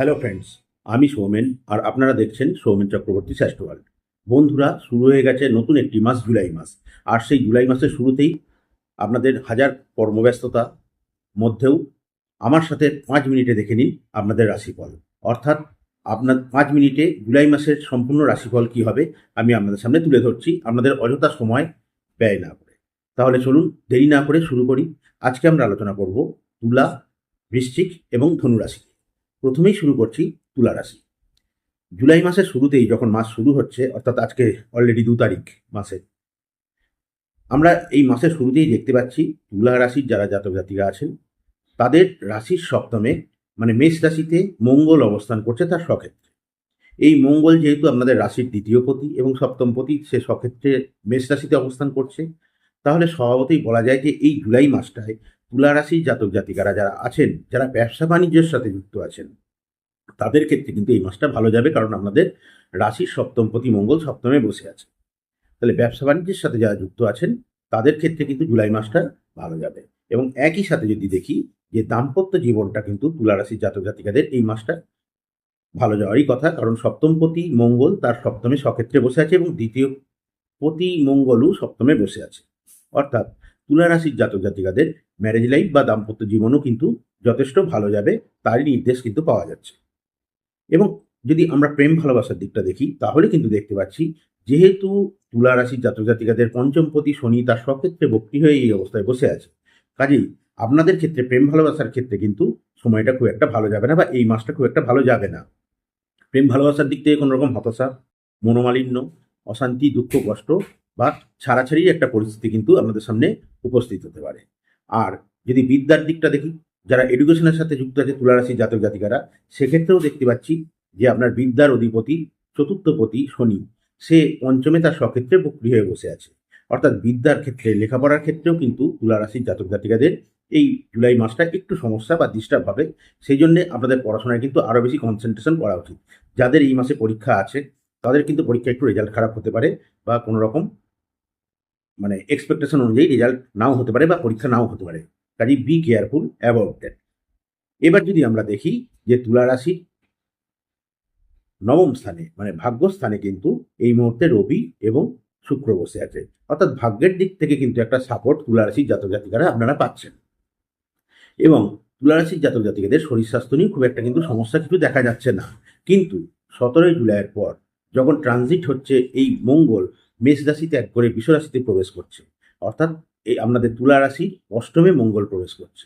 Hello friends আমি সৌমেন আর আপনারা দেখছেন সৌমেন চক্রবর্তী শ্রেষ্ঠ ওয়ার্ল্ড বন্ধুরা, শুরু হয়ে গেছে নতুন একটি মাস, জুলাই মাস। আর সেই জুলাই মাসের শুরুতেই আপনাদের হাজার কর্মব্যস্ততা মধ্যেও আমার সাথে পাঁচ মিনিটে দেখে নিন আপনাদের রাশিফল। অর্থাৎ আপনার পাঁচ মিনিটে জুলাই মাসের সম্পূর্ণ রাশিফল কি হবে, আমি আপনাদের সামনে তুলে ধরছি। আপনাদের অযথা সময় ব্যয় না করে। তাহলে চলুন দেরি না করে শুরু করি। আজকে আমরা আলোচনা করব তুলা, বৃশ্চিক এবং ধনু রাশি প্রথমেই শুরু করছি তুলা রাশি। জুলাই মাসের শুরুতেই যখন মাস শুরু হচ্ছে, অর্থাৎ আজকে অলরেডি দু তারিখ মাসে, আমরা এই মাসের শুরুতেই দেখতে পাচ্ছি তুলা রাশির যারা জাতক জাতিকা আছেন, তাদের রাশির সপ্তমে মানে মেষ রাশিতে মঙ্গল অবস্থান করছে তার স্বক্ষেত্রে এই মঙ্গল যেহেতু আপনাদের রাশির দ্বিতীয় পতি এবং সপ্তম পতি সে স্বক্ষেত্রে মেষ রাশিতে অবস্থান করছে, তাহলে স্বভাবতই বলা যায় যে এই জুলাই মাসটায় তুলা রাশির জাতক জাতিকারা যারা আছেন, যারা ব্যবসা বাণিজ্যের সাথে যুক্ত আছেন, তাদের ক্ষেত্রে কিন্তু এই মাসটা ভালো যাবে কারণ আমাদের রাশির সপ্তমপতি মঙ্গল সপ্তমে বসে আছে। তাহলে ব্যবসা বাণিজ্যের সাথে যারা যুক্ত আছেন, তাদের ক্ষেত্রে কিন্তু জুলাই মাসটা ভালো যাবে। এবং একই সাথে যদি দেখি যে দাম্পত্য জীবনটা কিন্তু তুলা রাশির জাতক জাতিকাদের এই মাসটা ভালো যাওয়ারই কথা, কারণ সপ্তমপতি মঙ্গল তার সপ্তমে সক্ষেত্রে বসে আছে এবং দ্বিতীয় পতি মঙ্গলও সপ্তমে বসে আছে। অর্থাৎ তুলা রাশির জাতক জাতিকাদের ম্যারেজ লাইফ বা দাম্পত্য জীবনও কিন্তু যথেষ্ট ভালো যাবে, তারই নির্দেশ কিন্তু পাওয়া যাচ্ছে। এবং যদি আমরা প্রেম ভালোবাসার দিকটা দেখি, তাহলে কিন্তু দেখতে পাচ্ছি, যেহেতু তুলা রাশির জাতক জাতিকাদের পঞ্চমপতি শনি তার সক্ষেত্রে বক্রি হয়ে এই অবস্থায় বসে আছে। কাজেই আপনাদের ক্ষেত্রে প্রেম ভালোবাসার ক্ষেত্রে কিন্তু সময়টা খুব একটা ভালো যাবে না বা এই মাসটা খুব একটা ভালো যাবে না। প্রেম ভালোবাসার দিক থেকে কোনো রকম হতাশা, মনোমালিন্য, অশান্তি, দুঃখ, কষ্ট বা ছাড়াছাড়ির একটা পরিস্থিতি কিন্তু আমাদের সামনে উপস্থিত হতে পারে। আর যদি বিদ্যার দিকটা দেখি, যারা এডুকেশনের সাথে যুক্ত আছে, তুলারাশি জাতক জাতিকারা, সেক্ষেত্রেও দেখতে পাচ্ছি যে আপনার বিদ্যার অধিপতি, চতুর্থপতি শনি, সে পঞ্চমে তার স্বক্ষেত্রে বক্রি হয়ে বসে আছে। অর্থাৎ বিদ্যার ক্ষেত্রে, লেখাপড়ার ক্ষেত্রেও কিন্তু তুলারাশির জাতক জাতিকাদের এই জুলাই মাসটা একটু সমস্যা বা ডিস্টার্ব হবে। সেই জন্য আপনাদের পড়াশোনায় কিন্তু আরও বেশি কনসেন্ট্রেশন করা উচিত। যাদের এই মাসে পরীক্ষা আছে, তাদের কিন্তু পরীক্ষা একটু রেজাল্ট খারাপ হতে পারে বা কোনো রকম মানে এক্সপেকটেশন অনুযায়ী রেজাল্ট নাও হতে পারে বা পরীক্ষা নাও হতে পারে। কাজেই বি কেয়ারফুল অ্যাবাউট দ্যাট এবার যদি আমরা দেখি যে তুলা রাশি নবম স্থানে মানে ভাগ্যস্থানে কিন্তু এই মুহূর্তে রবি এবং শুক্র বসে আছে। অর্থাৎ ভাগ্যের দিক থেকে কিন্তু একটা সাপোর্ট তুলা রাশির জাতক জাতিকারা আপনারা পাচ্ছেন। এবং তুলা রাশির জাতক জাতিকাদের শরীর স্বাস্থ্য নিয়ে খুব একটা কিন্তু সমস্যা কিছু দেখা যাচ্ছে না। কিন্তু সতেরোই জুলাইয়ের পর যখন ট্রানজিট হচ্ছে এই মঙ্গল মেষ রাশি ত্যাগ করে বিষ রাশিতে প্রবেশ করছে। অর্থাৎ এই আপনাদের তুলা রাশি অষ্টমে মঙ্গল প্রবেশ করছে।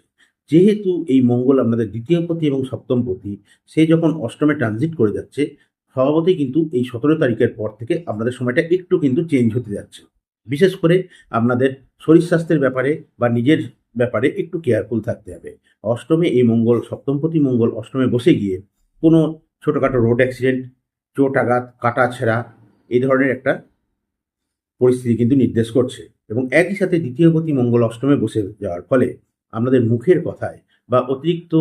যেহেতু এই মঙ্গল আপনাদের দ্বিতীয় পতি এবং সপ্তম পতি, সে যখন অষ্টমে ট্রানজিট করে যাচ্ছে, স্বভাবতই কিন্তু এই সতেরো তারিখের পর থেকে আপনাদের সময়টা একটু কিন্তু চেঞ্জ হতে যাচ্ছে। বিশেষ করে আপনাদের শরীর স্বাস্থ্যের ব্যাপারে বা নিজের ব্যাপারে একটু কেয়ারফুল থাকতে হবে। অষ্টমে এই মঙ্গল সপ্তমপতি মঙ্গল অষ্টমে বসে গিয়ে কোনো ছোটোখাটো রোড অ্যাক্সিডেন্ট চোট আঘাত, কাটা ছেঁড়া, এই ধরনের একটা পরিস্থিতি কিন্তু নির্দেশ করছে এবং একই সাথে দ্বিতীয় গতি মঙ্গল অষ্টমে বসে যাওয়ার ফলে আমাদের মুখের কথায় বা অতিরিক্ত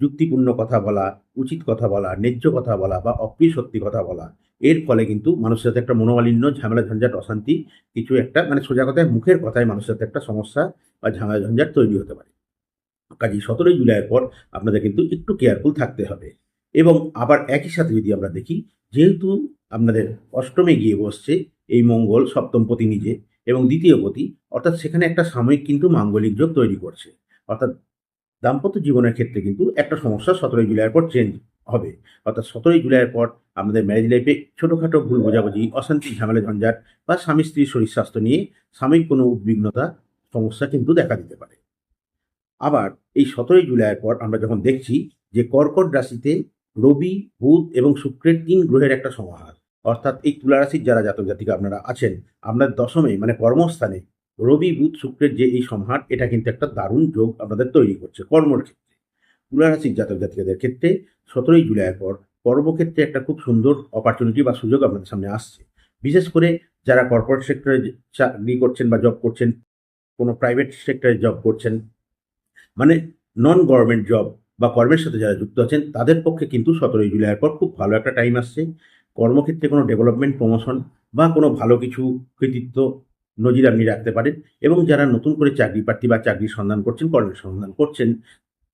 যুক্তিপূর্ণ কথা বলা, উচিত কথা বলা, ন্যায্য কথা বলা বা অপ্রিয় সত্যি কথা বলা, এর ফলে কিন্তু মানুষের সাথে একটা মনোমালিন্য, ঝামেলা, ঝঞ্ঝাট, অশান্তি কিছু একটা মানে সোজা কথায় মুখের কথায় মানুষের সাথে একটা সমস্যা বা ঝামেলা, ঝঞ্ঝাট তৈরি হতে পারে। কাজেই সতেরোই জুলাইয়ের পর আপনাদের কিন্তু একটু কেয়ারফুল থাকতে হবে। এবং আবার একই সাথে যদি আমরা দেখি, যেহেতু আপনাদের অষ্টমে গিয়ে বসছে এই মঙ্গল সপ্তম পতি নিজে এবং দ্বিতীয় পতি, অর্থাৎ সেখানে একটা সাময়িক কিন্তু মাঙ্গলিক যোগ তৈরি করছে। অর্থাৎ দাম্পত্য জীবনের ক্ষেত্রে কিন্তু একটা সমস্যা সতেরোই জুলাইয়ের পর চেঞ্জ হবে। অর্থাৎ সতেরোই জুলাইয়ের পর আমাদের ম্যারেজ লাইফে ছোটোখাটো ভুল বোঝাবুঝি, অশান্তি, ঝামেলা, ঝঞ্ঝাট বা স্বামী স্ত্রীর শরীর স্বাস্থ্য নিয়ে সাময়িক কোনো উদ্বিগ্নতা, সমস্যা কিন্তু দেখা দিতে পারে। আবার এই সতেরোই জুলাইয়ের পর আমরা যখন দেখছি যে কর্কট রাশিতে রবি, বুধ এবং শুক্রের তিন গ্রহের একটা সমাহার অর্থাৎ এই তুলা রাশির যারা জাতক জাতিকা আপনারা আছেন, আপনার দশমে মানে কর্মস্থানে রবি, বুধ, শুক্রের যে এই সমাহার এটা কিন্তু একটা দারুণ যোগ আপনাদের তৈরি করছে কর্মর ক্ষেত্রে। তুলা রাশির জাতক জাতিকাদের ক্ষেত্রে সতেরোই জুলাইয়ের পর কর্মক্ষেত্রে একটা খুব সুন্দর অপরচুনিটি বা সুযোগ আপনাদের সামনে আসছে। বিশেষ করে যারা কর্পোরেট সেক্টরে চাকরি করছেন বা জব করছেন, কোনো প্রাইভেট সেক্টরে জব করছেন মানে নন গভর্নমেন্ট জব বা কর্মের সাথে যারা যুক্ত আছেন, তাদের পক্ষে কিন্তু সতেরোই জুলাইয়ের পর খুব ভালো একটা টাইম আসছে। কর্মক্ষেত্রে কোনো ডেভেলপমেন্ট প্রমোশন বা কোনো ভালো কিছু কৃতিত্ব নজির আপনি রাখতে পারেন এবং যারা নতুন করে চাকরি প্রার্থী বা চাকরির সন্ধান করছেন, কর্মের সন্ধান করছেন,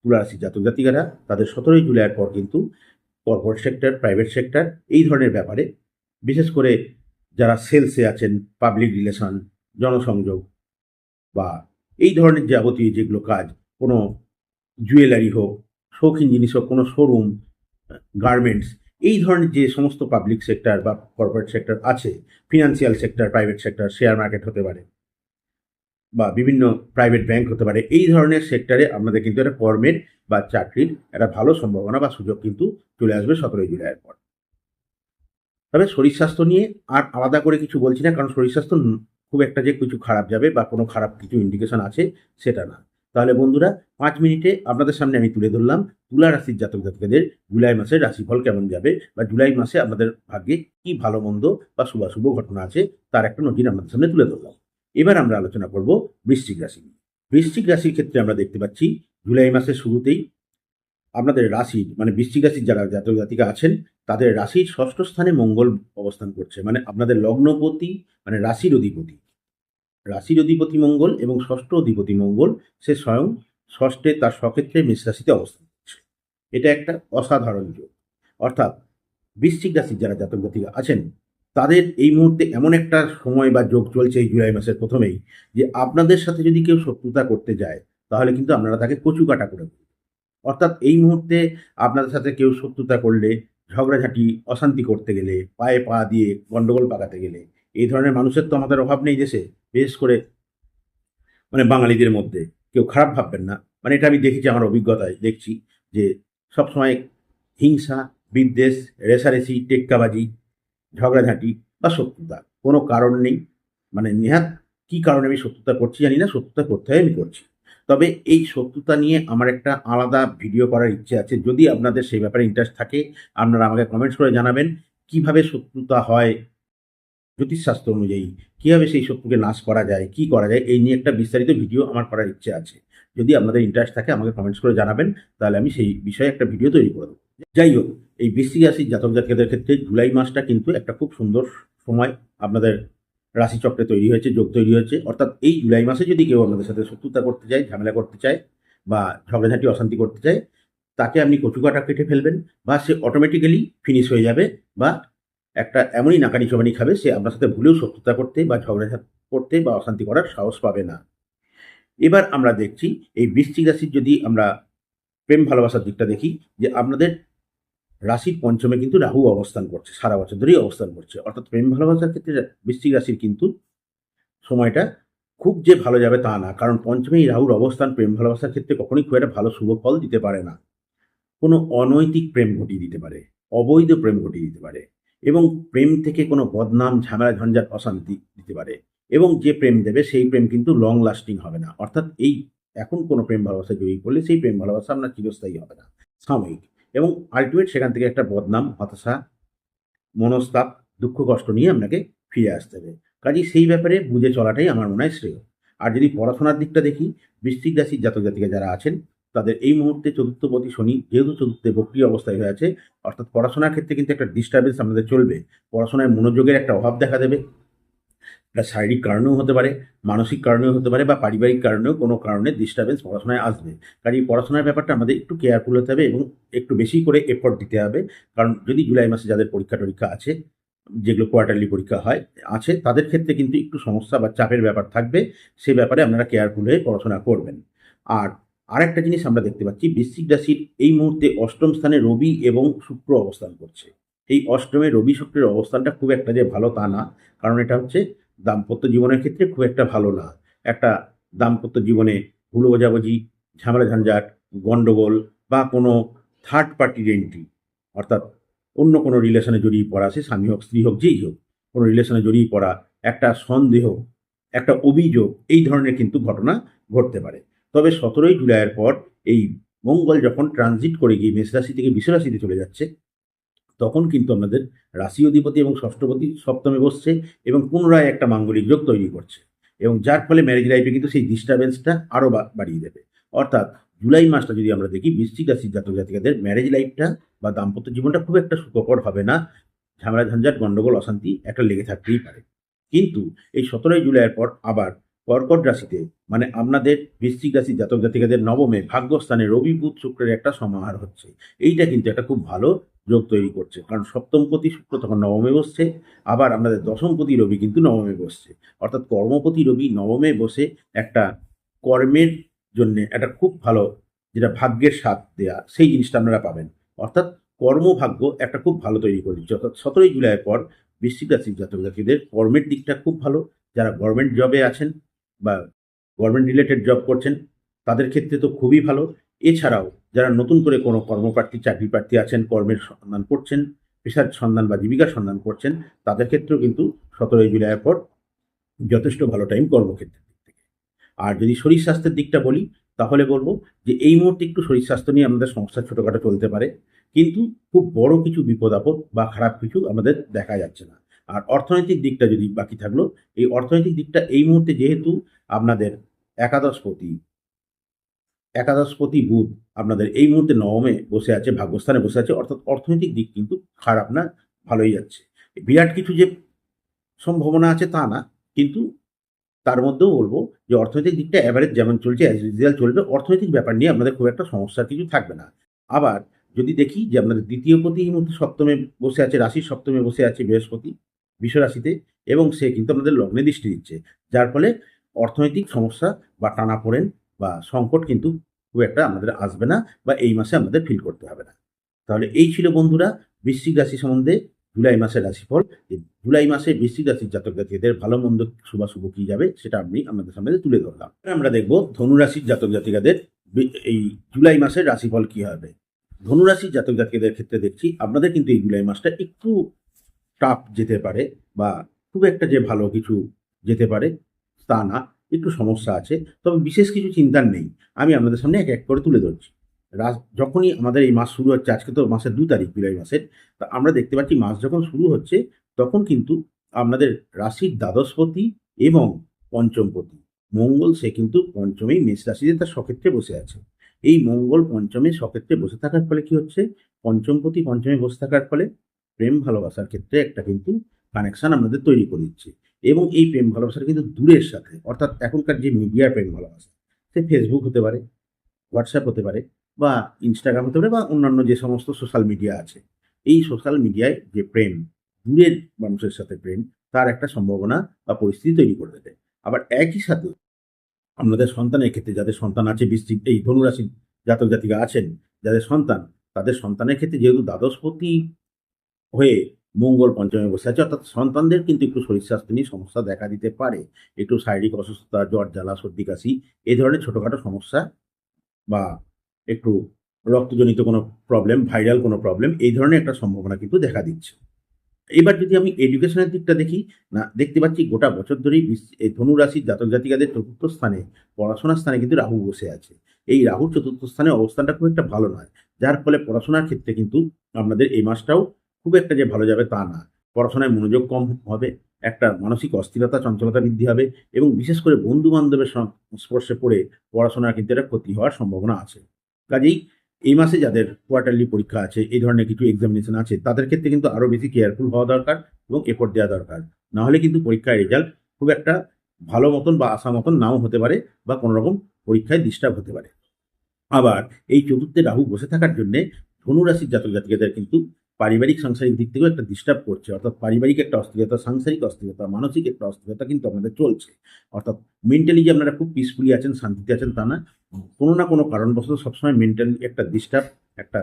তুলারাশি জাতক জাতিকারা, তাদের সতেরোই জুলাইয়ের পর কিন্তু কর্পোরেট সেক্টর প্রাইভেট সেক্টর এই ধরনের ব্যাপারে বিশেষ করে যারা সেলসে আছেন পাবলিক রিলেশন জনসংযোগ বা এই ধরনের যাবতীয় যেগুলো কাজ, কোনো জুয়েলারি হোক, শৌখিন জিনিস হোক, কোনো শোরুম গার্মেন্টস এই ধরনের যে সমস্ত পাবলিক সেক্টর বা কর্পোরেট সেক্টর আছে financial sector private sector share market হতে পারে বা বিভিন্ন প্রাইভেট ব্যাংক হতে পারে, এই ধরনের সেক্টরে আপনাদের কিন্তু একটা কর্মের বা চাকরির একটা ভালো সম্ভাবনা বা সুযোগ কিন্তু চলে আসবে সতেরোই জুলাইয়ের পর। তবে শরীর স্বাস্থ্য নিয়ে আর আলাদা করে কিছু বলছি না, কারণ শরীর স্বাস্থ্য খুব একটা যে কিছু খারাপ যাবে বা কোনো খারাপ কিছু ইন্ডিকেশন আছে, সেটা না। তাহলে বন্ধুরা, পাঁচ মিনিটে আপনাদের সামনে আমি তুলে ধরলাম তুলা রাশির জাতক জাতিকাদের জুলাই মাসের রাশিফল কেমন যাবে বা জুলাই মাসে আপনাদের ভাগ্যে কি ভালো, মন্দ বা শুভাশুভ ঘটনা আছে তার একটা নজির আপনাদের সামনে তুলে ধরলাম। এবার আমরা আলোচনা করব বৃশ্চিক রাশি বৃশ্চিক রাশির ক্ষেত্রে আমরা দেখতে পাচ্ছি জুলাই মাসের শুরুতেই আপনাদের রাশি মানে বৃশ্চিক রাশির যারা জাতক জাতিকা আছেন, তাদের রাশির ষষ্ঠ স্থানে মঙ্গল অবস্থান করছে। মানে আপনাদের লগ্নপতি মানে রাশির অধিপতি। রাশির অধিপতি মঙ্গল এবং ষষ্ঠ অধিপতি মঙ্গল, সে স্বয়ং ষষ্ঠে তার স্বক্ষেত্রে মেষ রাশিতে অবস্থান করছে এটা একটা অসাধারণ যোগ অর্থাৎ বৃশ্চিক রাশির যারা জাতক জাতিকা আছেন, তাদের এই মুহূর্তে এমন একটা সময় বা যোগ চলছে এই জুলাই মাসের প্রথমেই যে আপনাদের সাথে যদি কেউ শত্রুতা করতে যায়, তাহলে কিন্তু আপনারা তাকে কচু কাটা করে দেবেন। অর্থাৎ এই মুহূর্তে আপনাদের সাথে কেউ শত্রুতা করলে, ঝগড়াঝাটি, অশান্তি করতে গেলে, পায়ে পা দিয়ে গন্ডগোল পাকাতে গেলে এই ধরনের মানুষের তো আমাদের অভাব নেই দেশে, বিশেষ করে মানে বাঙালিদের মধ্যে। কেউ খারাপ ভাববেন না। মানে এটা আমি দেখেছি আমার অভিজ্ঞতায়, দেখছি যে সবসময় হিংসা, বিদ্বেষ, রেশারেশি, টেক্কাবাজি, ঝগড়াঝাঁটি বা শত্রুতা। কোনো কারণ নেই। মানে নেহাত কী কারণে আমি শত্রুতা করছি জানি না, শত্রুতা করতে হয় আমি করছি। তবে এই শত্রুতা নিয়ে আমার একটা আলাদা ভিডিও করার ইচ্ছে আছে। যদি আপনাদের সেই ব্যাপারে ইন্টারেস্ট থাকে, আপনারা আমাকে কমেন্টস করে জানাবেন। কীভাবে শত্রুতা হয় জ্যোতিষশাস্ত্র অনুযায়ী কীভাবে সেই শত্রুকে নাশ করা যায়, কি করা যায়, এই নিয়ে একটা বিস্তারিত ভিডিও আমার করার ইচ্ছে আছে। যদি আপনাদের ইন্টারেস্ট থাকে, আমাকে কমেন্টস করে জানাবেন, তাহলে আমি সেই বিষয়ে একটা ভিডিও তৈরি করে দেবো। যাই হোক, এই বৃশ্চিক রাশির জাতক জাতিকাদের ক্ষেত্রে জুলাই মাসটা কিন্তু একটা খুব সুন্দর সময় আপনাদের রাশিচক্রে তৈরি হয়েছে, যোগ তৈরি হয়েছে। অর্থাৎ এই জুলাই মাসে যদি কেউ আপনাদের সাথে শত্রুতা করতে চায়, ঝামেলা করতে চায় বা ঝগড়াঝাঁটি, অশান্তি করতে চায়, তাকে আপনি কচুকাটা কেটে ফেলবেন বা সে অটোমেটিক্যালি ফিনিশ হয়ে যাবে বা একটা এমনই নাকানি চবানি খাবে, সে আপনার সাথে ভুলেও শত্রুতা করতে বা ঝগড়া করতে বা অশান্তি করার সাহস পাবে না। এবার আমরা দেখছি, এই বৃশ্চিক রাশির যদি আমরা প্রেম ভালোবাসার দিকটা দেখি, যে আপনাদের রাশির পঞ্চমে কিন্তু রাহু অবস্থান করছে, সারা বছর ধরেই অবস্থান করছে। অর্থাৎ প্রেম ভালোবাসার ক্ষেত্রে বৃশ্চিক রাশির কিন্তু সময়টা খুব যে ভালো যাবে তা না, কারণ পঞ্চমেই রাহুর অবস্থান প্রেম ভালোবাসার ক্ষেত্রে কখনোই খুব একটা ভালো শুভ ফল দিতে পারে না। কোনো অনৈতিক প্রেম ঘটিয়ে দিতে পারে, অবৈধ প্রেম ঘটিয়ে দিতে পারে। এবং প্রেম থেকে কোনো বদনাম, ঝামেলা, ঝঞ্ঝাট, অশান্তি দিতে পারে। এবং যে প্রেম দেবে, সেই প্রেম কিন্তু লং লাস্টিং হবে না। অর্থাৎ এই এখন কোনো প্রেম ভালোবাসায় জড়িয়ে পড়লে সেই প্রেম ভালোবাসা আপনার চিরস্থায়ী হবে না। সাময়িক। এবং আলটিমেট সেখান থেকে একটা বদনাম, হতাশা, মনস্তাপ, দুঃখ, কষ্ট নিয়ে আপনাকে ফিরে আসতে হবে। কাজেই সেই ব্যাপারে বুঝে চলাটাই আমার মনে হয় শ্রেয়। আর যদি পড়াশোনার দিকটা দেখি, বৃশ্চিক রাশির জাতক জাতিকা যারা আছেন তাদের এই মুহূর্তে চতুর্থপতি শনি, যেহেতু চতুর্থে বক্রিয় অবস্থায় হয়ে আছে, অর্থাৎ পড়াশোনার ক্ষেত্রে কিন্তু একটা ডিস্টারবেন্স আপনাদের চলবে। পড়াশোনায় মনোযোগের একটা অভাব দেখা দেবে। এটা শারীরিক কারণেও হতে পারে, মানসিক কারণেও হতে পারে, বা পারিবারিক কারণেও কোনো কারণে ডিস্টারবেন্স পড়াশোনায় আসবে। কারণ এই পড়াশোনার ব্যাপারটা আমাদের একটু কেয়ারফুল হতে হবে এবং একটু বেশি করে এফোর্ট দিতে হবে। কারণ যদি জুলাই মাসে যাদের পরীক্ষা টরীক্ষা আছে, যেগুলো কোয়ার্টারলি পরীক্ষা হয়, আছে, তাদের ক্ষেত্রে কিন্তু একটু সমস্যা বা চাপের ব্যাপার থাকবে। সে ব্যাপারে আপনারা কেয়ারফুল হয়ে পড়াশোনা করবেন। আর আরেকটা জিনিস আমরা দেখতে পাচ্ছি, বৃশ্চিক রাশির এই মুহূর্তে অষ্টম স্থানে রবি এবং শুক্র অবস্থান করছে। এই অষ্টমে রবি শুক্রের অবস্থানটা খুব একটা যে ভালো তা না, কারণ এটা হচ্ছে দাম্পত্য জীবনের ক্ষেত্রে খুব একটা ভালো না। একটা দাম্পত্য জীবনে ভুল বোঝাবুঝি, ঝামেলা ঝঞ্ঝাট গণ্ডগোল বা কোনো থার্ড পার্টির এন্ট্রি অর্থাৎ অন্য কোনো রিলেশনে জড়িয়ে পড়া, সে স্বামী হোক, স্ত্রী হোক, যেই হোক, কোনো রিলেশনে জড়িয়ে পড়া, একটা সন্দেহ, একটা অভিযোগ, এই ধরনের কিন্তু ঘটনা ঘটতে পারে। তবে সতেরোই জুলাইয়ের পর এই মঙ্গল যখন ট্রানজিট করে গিয়ে মেষ রাশি থেকে বিষ রাশিতে চলে যাচ্ছে, তখন কিন্তু আমাদের রাশি অধিপতি এবং ষষ্ঠপতি সপ্তমে বসছে এবং পুনরায় একটা মাঙ্গলিক যোগ তৈরি করছে এবং যার ফলে ম্যারেজ লাইফে কিন্তু সেই ডিস্টারবেন্সটা আরও বাড়িয়ে দেবে। অর্থাৎ জুলাই মাসটা যদি আমরা দেখি, বৃশ্চিক রাশির জাতক জাতিকাদের ম্যারেজ লাইফটা বা দাম্পত্য জীবনটা খুব একটা সুখকর হবে না। ঝামেলা ঝঞ্ঝাট গণ্ডগোল অশান্তি একটা লেগে থাকতেই পারে। কিন্তু এই সতেরোই জুলাইয়ের পর আবার কর্কট রাশিতে মানে আপনাদের বৃশ্চিক রাশির জাতক জাতিকাদের নবমে ভাগ্যস্থানে রবি বুধ শুক্রের একটা সমাহার হচ্ছে। এইটা কিন্তু একটা খুব ভালো যোগ তৈরি করছে। কারণ সপ্তমপতি শুক্র তখন নবমে বসছে, আবার আমাদের দশমপতি রবি কিন্তু নবমে বসছে। অর্থাৎ কর্মপতি রবি নবমে বসে একটা কর্মের জন্যে একটা খুব ভালো যেটা ভাগ্যের স্বাদ দেয়া, সেই জিনিসটা আপনারা পাবেন। অর্থাৎ কর্মভাগ্য একটা খুব ভালো তৈরি করে দিচ্ছে অর্থাৎ সতেরোই জুলাইয়ের পর বৃশ্চিক রাশির জাতক জাতিদের কর্মের দিকটা খুব ভালো। যারা গভর্নমেন্ট জবে আছেন বা গভর্নমেন্ট রিলেটেড জব করছেন, তাদের ক্ষেত্রে তো খুবই ভালো। এছাড়াও যারা নতুন করে কোনো কর্মপ্রার্থী চাকরি প্রার্থী আছেন, কর্মের সন্ধান করছেন, পেশার সন্ধান বা জীবিকার সন্ধান করছেন, তাদের ক্ষেত্রেও কিন্তু সতেরোই জুলাইয়ের পর যথেষ্ট ভালো টাইম কর্মক্ষেত্রের দিক থেকে। আর যদি শরীর স্বাস্থ্যের দিকটা বলি, তাহলে বলব যে এই মুহূর্তে একটু শরীর স্বাস্থ্য নিয়ে আমাদের সমস্যা ছোটোখাটো চলতে পারে, কিন্তু খুব বড় কিছু বিপদ আপদ বা খারাপ কিছু আমাদের দেখা যাচ্ছে না। আর অর্থনৈতিক দিকটা যদি বাকি থাকল, এই অর্থনৈতিক দিকটা এই মুহূর্তে যেহেতু আপনাদের একাদশপতি একাদশপতি বুধ আপনাদের এই মুহূর্তে নবমে বসে আছে, ভাগ্যস্থানে বসে আছে, অর্থাৎ অর্থনৈতিক দিক কিন্তু খারাপ না, ভালোই যাচ্ছে। বিরাট কিছু যে সম্ভাবনা আছে তা না, কিন্তু তার মধ্যেও বলব যে অর্থনৈতিক দিকটা অ্যাভারেজ যেমন চলছে অ্যাজ চলবে, অর্থনৈতিক ব্যাপার নিয়ে আপনাদের খুব একটা সমস্যার কিছু থাকবে না। আবার যদি দেখি যে আপনাদের দ্বিতীয় পতি এই মুহূর্তে সপ্তমে বসে আছে, রাশির সপ্তমে বসে আছে বৃহস্পতি বিশ্ব রাশিতে এবং সে কিন্তু আপনাদের লগ্নে দৃষ্টি দিচ্ছে, যার ফলে অর্থনৈতিক সমস্যা বা টানাপোড়েন বা সংকট কিন্তু খুব একটা আমাদের আসবে না বা এই মাসে আমাদের ফিল করতে হবে না। তাহলে এই ছিল বন্ধুরা বৃশ্চিক রাশি সম্বন্ধে জুলাই মাসের রাশিফল। জুলাই মাসে বৃশ্চিক রাশির জাতক জাতিকাদের ভালো মন্দ শুভাশুভ কি যাবে সেটা আমি আমাদের সামনে তুলে ধরলাম। আমরা দেখব ধনুরাশির জাতক জাতিকাদের এই জুলাই মাসের রাশিফল কি হবে। ধনুরাশির জাতক জাতিকাদের ক্ষেত্রে দেখছি, আপনাদের কিন্তু এই জুলাই মাসটা একটু টাফ যেতে পারে বা খুব একটা যে ভালো কিছু যেতে পারে, তা না। একটু সমস্যা আছে। তবে বিশেষ কিছু চিন্তার নেই। আমি আপনাদের সামনে এক এক করে তুলে ধরছি। রাস- যখনই আমাদের এই মাস শুরু হচ্ছে, আজকে তো মাসের দু তারিখ, জুলাই মাসের, তা আমরা দেখতে পাচ্ছি মাস যখন শুরু হচ্ছে, তখন কিন্তু আপনাদের রাশির দ্বাদশপতি এবং পঞ্চমপতি। মঙ্গল সে কিন্তু পঞ্চমেই মেষ রাশিতে তার সক্ষেত্রে বসে আছে। এই মঙ্গল পঞ্চমে সক্ষেত্রে বসে থাকার ফলে কি হচ্ছে? পঞ্চমপতি পঞ্চমে বসে থাকার ফলে প্রেম ভালোবাসার ক্ষেত্রে একটা কিন্তু কানেকশন আমাদের তৈরি করে দিচ্ছে। এবং এই প্রেম ভালোবাসার কিন্তু দূরের সাথে, অর্থাৎ এখনকার যে মিডিয়ার প্রেম ভালোবাসা, সে ফেসবুক হতে পারে হোয়াটসঅ্যাপ হতে পারে, বা ইনস্টাগ্রাম হতে পারে, বা অন্যান্য যে সমস্ত সোশ্যাল মিডিয়া আছে, এই সোশ্যাল মিডিয়ায় যে প্রেম, দূরের মানুষের সাথে প্রেম, তার একটা সম্ভাবনা বা পরিস্থিতি তৈরি করে দেবে। আবার একই সাথে আপনাদের সন্তানের ক্ষেত্রে, যাদের সন্তান আছে বৃষ্টিক এই ধনুরাশি জাতক জাতিকা আছেন, যাদের সন্তান, তাদের সন্তানের ক্ষেত্রে যেহেতু দ্বাদশপতি হয়ে মঙ্গল পঞ্চমে বসে আছে, অর্থাৎ সন্তানদের কিন্তু একটু শরীর স্বাস্থ্য নিয়ে সমস্যা দেখা দিতে পারে। একটু শারীরিক অসুস্থতা, জ্বর, জ্বালা, সর্দি, কাশি এই ধরনের ছোটোখাটো সমস্যা বা একটু রক্তজনিত কোনো প্রবলেম ভাইরাল কোনো প্রবলেম এই ধরনের একটা সম্ভাবনা কিন্তু দেখা দিচ্ছে। এবার যদি আমি এডুকেশনের দিকটা দেখি, না, দেখতে পাচ্ছি গোটা বছর ধরেই এই ধনুরাশির জাতক জাতিকাদের চতুর্থ স্থানে, পড়াশোনার স্থানে কিন্তু রাহু বসে আছে। এই রাহুর চতুর্থ স্থানে অবস্থানটা খুব একটা ভালো নয়। যার ফলে পড়াশোনার ক্ষেত্রে কিন্তু আপনাদের এই মাসটাও খুব একটা যে ভালো যাবে তা না। পড়াশোনায় মনোযোগ কম হবে, একটা মানসিক অস্থিরতা, চঞ্চলতা বৃদ্ধি হবে এবং বিশেষ করে বন্ধু বান্ধবের সংস্পর্শে পড়ে পড়াশোনার কিন্তু একটা ক্ষতি হওয়ার সম্ভাবনা আছে। কাজেই এই মাসে যাদের কোয়ার্টারলি পরীক্ষা আছে, এই ধরনের কিছু এক্সামিনেশন আছে, তাদের ক্ষেত্রে কিন্তু আরও বেশি কেয়ারফুল হওয়া দরকার এবং এফোর্ট দেওয়া দরকার। না হলে কিন্তু পরীক্ষার রেজাল্ট খুব একটা ভালো মতন বা আশা মতন নাও হতে পারে বা কোনো রকম পরীক্ষায় ডিস্টার্ব হতে পারে। আবার এই চতুর্থে রাহু বসে থাকার জন্যে ধনুরাশির জাতক জাতিকাদের কিন্তু পারিবারিক সাংসারিক দিক থেকেও একটা ডিস্টার্ব করছে। অর্থাৎ পারিবারিক একটা অস্থিরতা, সাংসারিক অস্থিরতা, মানসিক একটা অস্থিরতা কিন্তু আপনাদের চলছে। অর্থাৎ মেন্টালি যে আপনারা খুব পিসফুলি আছেন, শান্তিতে আছেন তা না, কোনো না কোনো কারণবশত সবসময় মেন্টালি একটা ডিস্টার্ব একটা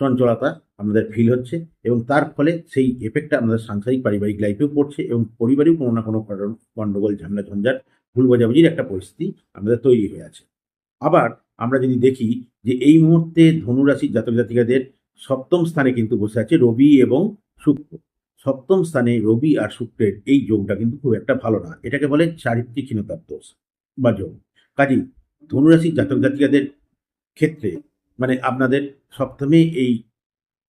চঞ্চলতা আমাদের ফিল হচ্ছে এবং তার ফলে সেই এফেক্টটা আমাদের সাংসারিক পারিবারিক লাইফেও পড়ছে এবং পরিবারেও কোনো না কোনো কারণ গণ্ডগোল ঝামেলা ঝঞ্ঝাট ভুল বোঝাবুঝির একটা পরিস্থিতি আমাদের তৈরি হয়ে আছে। আবার আমরা যদি দেখি যে এই মুহূর্তে ধনুরাশির জাতক জাতিকাদের সপ্তম স্থানে কিন্তু বসে আছে রবি এবং শুক্র। সপ্তম স্থানে রবি আর শুক্রের এই যোগটা কিন্তু খুব একটা ভালো না। এটাকে বলে চারিত্রিক হীনতার দোষ বা যোগ। কাজী ধনুরাশির জাতক জাতিকাদের ক্ষেত্রে মানে আপনাদের সপ্তমে এই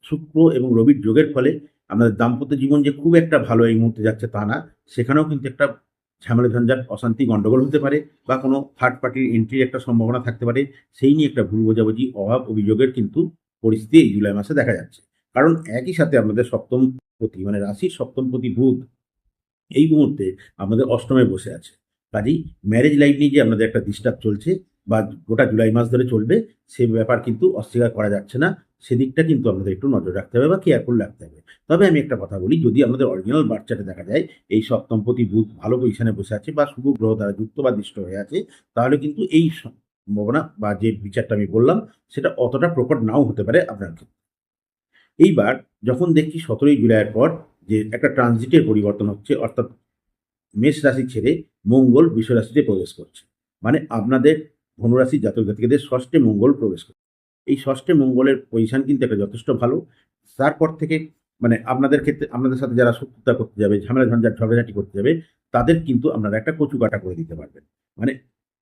শুক্র এবং রবির যোগের ফলে আপনাদের দাম্পত্য জীবন যে খুব একটা ভালো এই মুহূর্তে যাচ্ছে তা না, সেখানেও কিন্তু একটা ঝামেলা ঝঞ্ঝাট অশান্তি গণ্ডগোল হতে পারে বা কোনো থার্ড পার্টির এন্ট্রির একটা সম্ভাবনা থাকতে পারে। সেই নিয়ে একটা ভুল বোঝাবুঝি, অভাব, অভিযোগের কিন্তু পরিস্থিতি এই জুলাই মাসে দেখা যাচ্ছে। কারণ একই সাথে আমাদের সপ্তম পতি মানে রাশির সপ্তম পতি বুধ, এই মুহূর্তে আমাদের অষ্টমে বসে আছে। কাজেই ম্যারেজ লাইফ নিয়ে যে আমাদের একটা ডিস্টার্ব চলছে বা গোটা জুলাই মাস ধরে চলবে, সে ব্যাপার কিন্তু অস্বীকার করা যাচ্ছে না। সেদিকটা কিন্তু আমাদের একটু নজর রাখতে হবে বা কেয়ারফুল রাখতে হবে। তবে আমি একটা কথা বলি, যদি আমাদের অরিজিনাল বাচ্চাটা দেখা যায়, এই সপ্তমপতি বুধ ভালো পজিশনে বসে আছে বা শুভ গ্রহ দ্বারা যুক্ত বা দৃষ্ট হয়ে আছে, তাহলে কিন্তু এই সম্ভাবনা বা যে বিচারটা আমি বললাম, সেটা অতটা প্রকট নাও হতে পারে আপনার ক্ষেত্রে। এইবার যখন দেখছি সতেরোই জুলাইয়ের পর যে একটা ট্রানজিটের পরিবর্তন হচ্ছে, অর্থাৎ মেষ রাশি ছেড়ে মঙ্গল রাশিতে প্রবেশ করছে। মানে আপনাদের ধনুরাশি জাতক জাতিকাদের ষষ্ঠে মঙ্গল প্রবেশ করছে। এই ষষ্ঠে মঙ্গলের পজিশন কিন্তু একটা যথেষ্ট ভালো। তারপর থেকে মানে আপনাদের ক্ষেত্রে, আপনাদের সাথে যারা শত্রুতা করতে যাবে, ঝামেলা ঝঞ্ঝাট, ঝগড়াঝাটি করতে যাবে, তাদের কিন্তু আপনারা একটা কচুকাটা করে দিতে পারবেন। মানে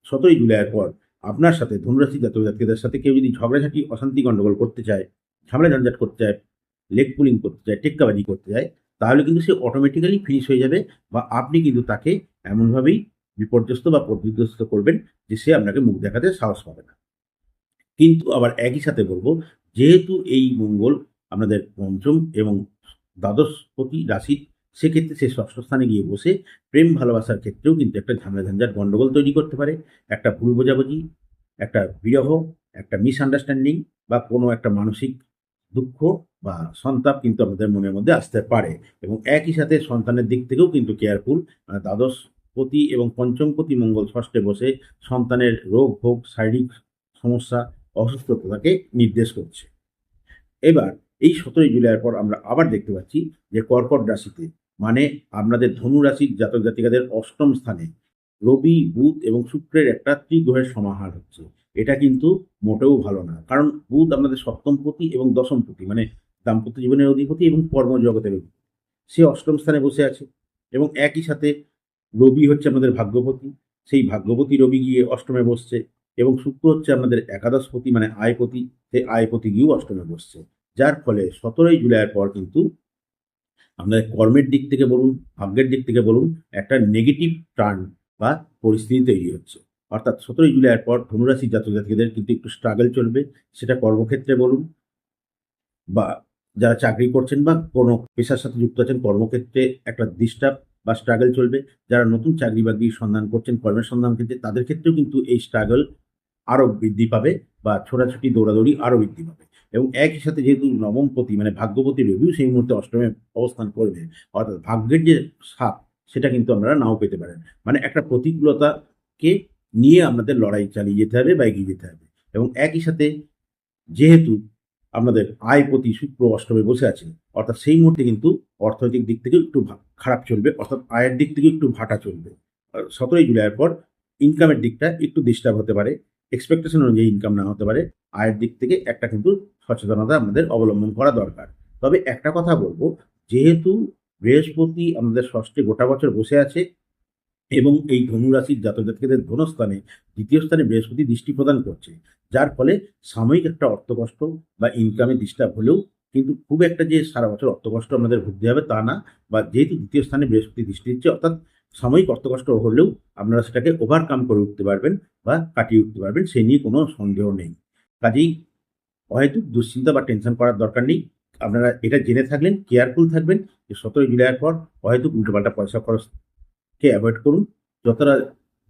সতেরোই জুলাইয়ের পর আপনার সাথে ধনুরাশি জাতক জাতিকাদের সাথে কেউ যদি ঝগড়াঝাটি, অশান্তি গণ্ডগোল করতে চায়, ঝামেলা ঝঞ্ঝাট করতে চায় লেগ পুলিং করতে চায়, টেক্কাবাজি করতে চায়, তাহলে কিন্তু সে অটোমেটিক্যালি ফিনিশ হয়ে যাবে বা আপনি কিন্তু তাকে এমনভাবেই বিপর্যস্ত বা বিধ্বস্ত করবেন যে সে আপনাকে মুখ দেখাতে সাহস পাবে না। কিন্তু আবার একই সাথে বলব, যেহেতু এই মঙ্গল আপনাদের পঞ্চম এবং দ্বাদশপতি রাশি সেক্ষেত্রে সে ষষ্ঠ স্থানে গিয়ে বসে প্রেম ভালোবাসার ক্ষেত্রেও কিন্তু একটা ঝামেলা ঝঞ্ঝাট গণ্ডগোল তৈরি করতে পারে, একটা ভুল বোঝাবুঝি, একটা বিরহ, একটা মিসআন্ডারস্ট্যান্ডিং বা কোনো একটা মানসিক দুঃখ বা সন্তাপ কিন্তু আমাদের মনের মধ্যে আসতে পারে এবং একই সাথে সন্তানের দিক থেকেও কিন্তু কেয়ারফুল মানে দ্বাদশপতি এবং পঞ্চমপতি মঙ্গল ষষ্ঠে বসে সন্তানের রোগ, ভোগ, শারীরিক সমস্যা, অসুস্থতাকে নির্দেশ করছে। এবার এই সতেরোই জুলাইয়ের পর আমরা আবার দেখতে পাচ্ছি যে কর্কট রাশিতে মানে আপনাদের ধনু রাশির জাতক জাতিকাদের অষ্টম স্থানে রবি, বুধ এবং শুক্রের একটা ত্রিগ্রহের সমাহার হচ্ছে। এটা কিন্তু মোটেও ভালো না। কারণ বুধ আপনাদের সপ্তমপতি এবং দশমপতি মানে দাম্পত্য জীবনের অধিপতি এবং কর্মজগতের অধিপতি। সে অষ্টম স্থানে বসে আছে এবং একই সাথে রবি হচ্ছে আমাদের ভাগ্যপতি। সেই ভাগ্যপতি রবি গিয়ে অষ্টমে বসছে এবং শুক্র হচ্ছে আমাদের একাদশপতি মানে আয়পতি। সেই আয়পতি গিয়েও অষ্টমে বসছে। যার ফলে সতেরোই জুলাইয়ের পর কিন্তু আপনাদের কর্মের দিক থেকে বলুন, ভাগ্যের দিক থেকে বলুন, একটা নেগেটিভ টার্ন বা পরিস্থিতি তৈরি হচ্ছে। অর্থাৎ সতেরোই জুলাইয়ের পর ধনুরাশি জাতক জাতিকাদের কিন্তু একটু স্ট্রাগল চলবে, সেটা কর্মক্ষেত্রে বলুন বা যারা চাকরি করছেন বা কোনো পেশার সাথে যুক্ত আছেন, কর্মক্ষেত্রে একটা ডিস্টার্ব বা স্ট্রাগল চলবে। যারা নতুন চাকরি বাকরির সন্ধান করছেন, কর্মের সন্ধান ক্ষেত্রে তাদের ক্ষেত্রেও কিন্তু এই স্ট্রাগল আরও বৃদ্ধি পাবে বা ছোটাছুটি, দৌড়াদৌড়ি আরও বৃদ্ধি পাবে। এবং একই সাথে যেহেতু নবমপতি মানে ভাগ্যপতি রবিও সেই মুহূর্তে অষ্টমে অবস্থান করবে, অর্থাৎ ভাগ্যের যে সাপ সেটা কিন্তু আপনারা নাও পেতে পারেন। মানে একটা প্রতিকূলতাকে নিয়ে আপনাদের লড়াই চালিয়ে যেতে হবে বা এগিয়ে যেতে হবে। এবং একই সাথে যেহেতু আপনাদের আয় প্রতি শুক্র অষ্টমে বসে আছে, অর্থাৎ সেই মুহূর্তে কিন্তু অর্থনৈতিক দিক থেকে একটু খারাপ চলবে, অর্থাৎ আয়ের দিক থেকে একটু ভাটা চলবে। সতেরোই জুলাইয়ের পর ইনকামের দিকটা একটু ডিস্টার্ব হতে পারে। এক্সপেকটেশন অনুযায়ী ইনকাম না হতে পারে। আয়ের দিক থেকে একটা কিন্তু সচেতনতা আমাদের অবলম্বন করা দরকার। তবে একটা কথা বলব, যেহেতু বৃহস্পতি আমাদের ষষ্ঠে গোটা বছর বসে আছে এবং এই ধনুরাশির জাতক জাতিকাদের ধনস্থানে দ্বিতীয় স্থানে বৃহস্পতি দৃষ্টি প্রদান করছে, যার ফলে সাময়িক একটা অর্থকষ্ট বা ইনকামে ডিস্টার্ব হলেও কিন্তু খুব একটা যে সারা বছর অর্থকষ্ট আমাদের ভুগতে হবে তা না, বা যেহেতু দ্বিতীয় স্থানে বৃহস্পতি দৃষ্টি দিচ্ছে, অর্থাৎ সাময়িক অর্থকষ্ট হলেও আপনারা সেটাকে ওভারকাম করে উঠতে পারবেন বা কাটিয়ে উঠতে পারবেন, সে নিয়ে কোনো সন্দেহ নেই। কাজেই হয়তো দুশ্চিন্তা বা টেনশন করার দরকার নেই। আপনারা এটা জেনে থাকলেন কেয়ারফুল থাকবেন যে সতেরোই জুলাইয়ের পর হয়তো উল্টোপাল্টা পয়সা খরচকে অ্যাভয়েড করুন। যতটা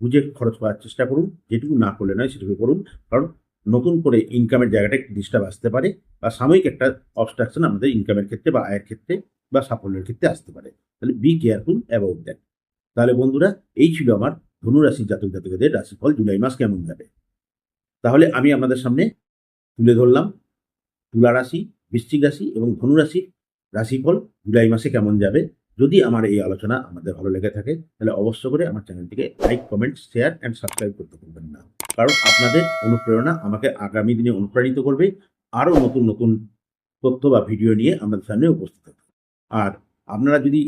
বুঝে খরচ করার চেষ্টা করুন, যেটুকু না করলে নয় সেটুকু করুন। কারণ নতুন করে ইনকামের জায়গাটা একটু ডিস্টার্ব আসতে পারে বা সাময়িক একটা অবস্ট্রাকশন আমাদের ইনকামের ক্ষেত্রে বা আয়ের ক্ষেত্রে বা সাফল্যের ক্ষেত্রে আসতে পারে। তাহলে বি কেয়ারফুল অ্যাবাউট দ্যাট তাহলে বন্ধুরা, এই ছিল আমার ধনুরাশি জাতক জাতকদের রাশিফল, জুলাই মাস কেমন যাবে? তাহলে আমি আপনাদের সামনে তুলে ধরলাম তুলা রাশি, বৃশ্চিক রাশি এবং ধনুরাশির রাশিফল জুলাই মাসে কেমন যাবে? যদি আমার এই আলোচনা আমাদের ভালো লেগে থাকে, তাহলে অবশ্য করে আমার চ্যানেলটিকে like, comment, share and subscribe করতে ভুলবেন না। কারণ আপনাদের অনুপ্রেরণা আমাকে আগামী দিনে অনুপ্রাণিত করবে, আরও নতুন নতুন তথ্য বা ভিডিও নিয়ে আমাদের সামনে উপস্থিত থাকবে আর আপনারা যদি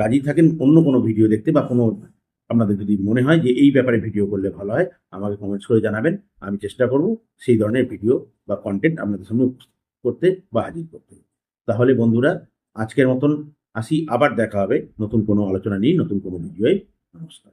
রাজি থাকেন, অন্য কোনো ভিডিও দেখতে বা কোনো আপনাদের যদি মনে হয় যে এই ব্যাপারে ভিডিও করলে ভালো হয়, আমাকে কমেন্টস করে জানাবেন। আমি চেষ্টা করব সেই ধরনের ভিডিও বা কন্টেন্ট আপনাদের সামনে করতে বা হাজির করতে। তাহলে বন্ধুরা, আজকের মতন আসি, আবার দেখা হবে নতুন কোনো আলোচনা নিয়ে, নতুন কোনো ভিডিওয়। নমস্কার।